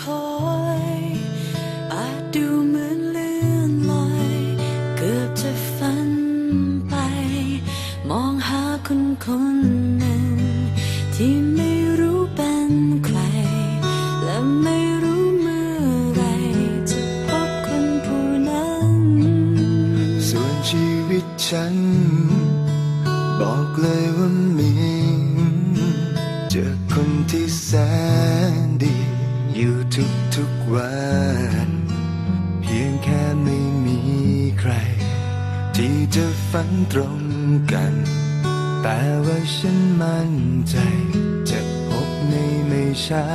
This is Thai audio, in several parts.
คอยอาจดูเหมือนเลื่อนลอย เกือบจะฝันไป มองหาคนคนหนึ่ง ที่ไม่รู้เป็นใคร และไม่รู้เมื่อไรจะพบคนผู้นั้น ส่วนชีวิตฉัน บอกเลย ฝันตรงกัน แต่ว่าฉันมั่นใจ จะพบในไม่ช้า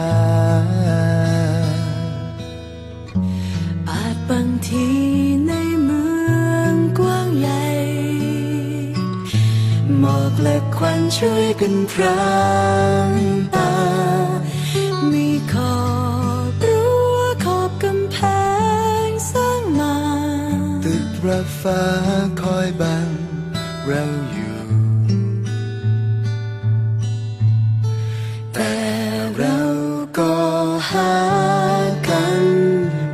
อาจบางทีในเมืองกว้างใหญ่ หมอกและควันช่วยกันพรางตา ระฟ้าคอยบังเราอยู่ แต่เราก็หากัน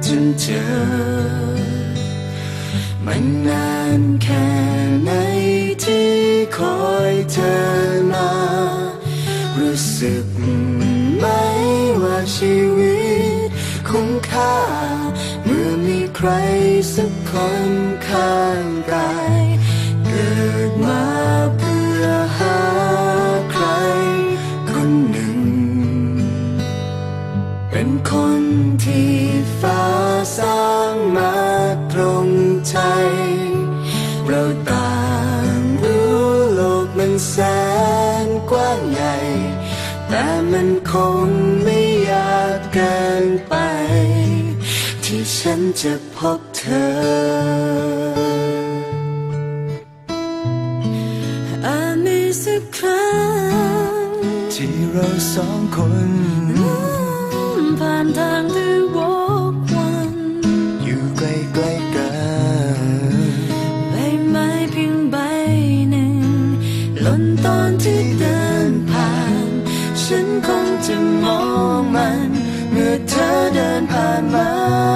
จนเจอ มันนานแค่ไหนที่คอยเธอมา รู้สึก สักคนข้างกายเกิดมาเพื่อหาใครคนหนึ่ง เป็นคนที่ฟ้าสร้างมาตรงใจ เราต่างรู้โลกมันแสนกว้างใหญ่ แต่มันคงไม่ยากเกินไป ที่ฉันจะพบ ธอ อาจมีสักครั้ง ที่เราสองคนผ่านทางที่วกวัน อยู่ใกล้ๆกันใบไม้เพียงใบหนึ่งหล่นตอนที่เดินผ่าน ฉันคงจะมองมัน เมื่อเธอเดินผ่านมา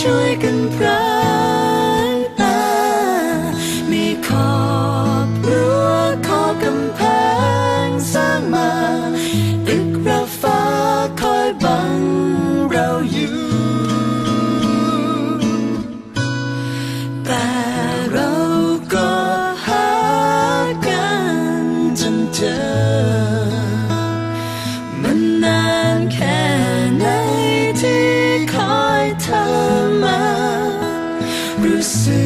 ควั รู้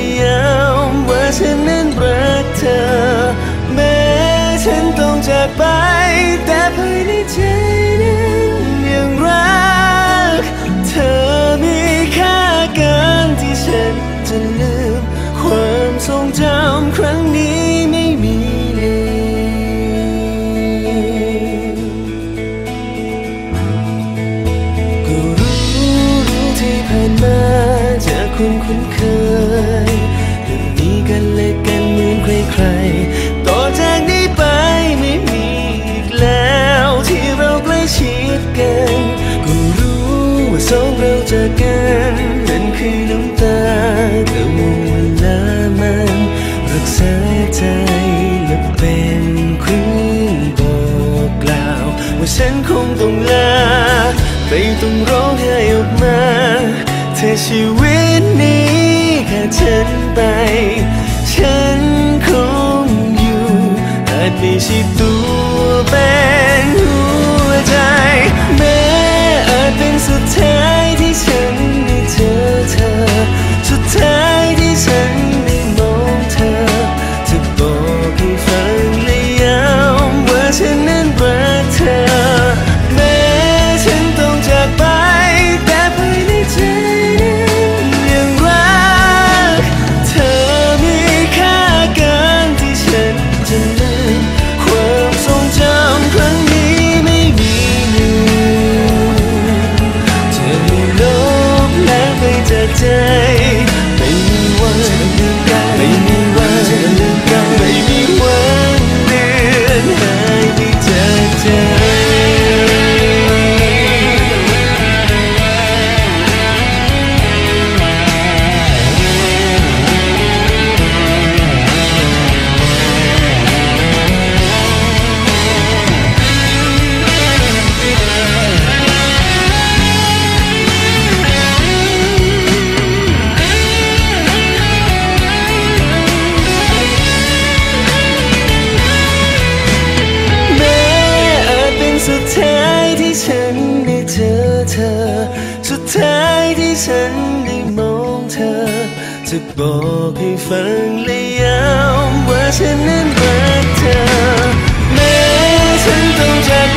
จะลืมความทรงจำครั้งนี้ไม่มีดีก็รู้รู้ที่ผ่านมาจากคุ้นเคยตอนนี้กันเลยกันเหมใครๆต่อจากนี้ไปไม่มีอีกแล้วที่เราใกล้ชิดกันก็รู้ว่าสองเราจะกัน ต้องร้องไห้ออกมาเธอชีว the day สุดท้ายที่ฉันได้มองเธอ จะบอกให้ฟังและย้ำว่าฉันนั้นรักเธอแม้ฉันต้องจาก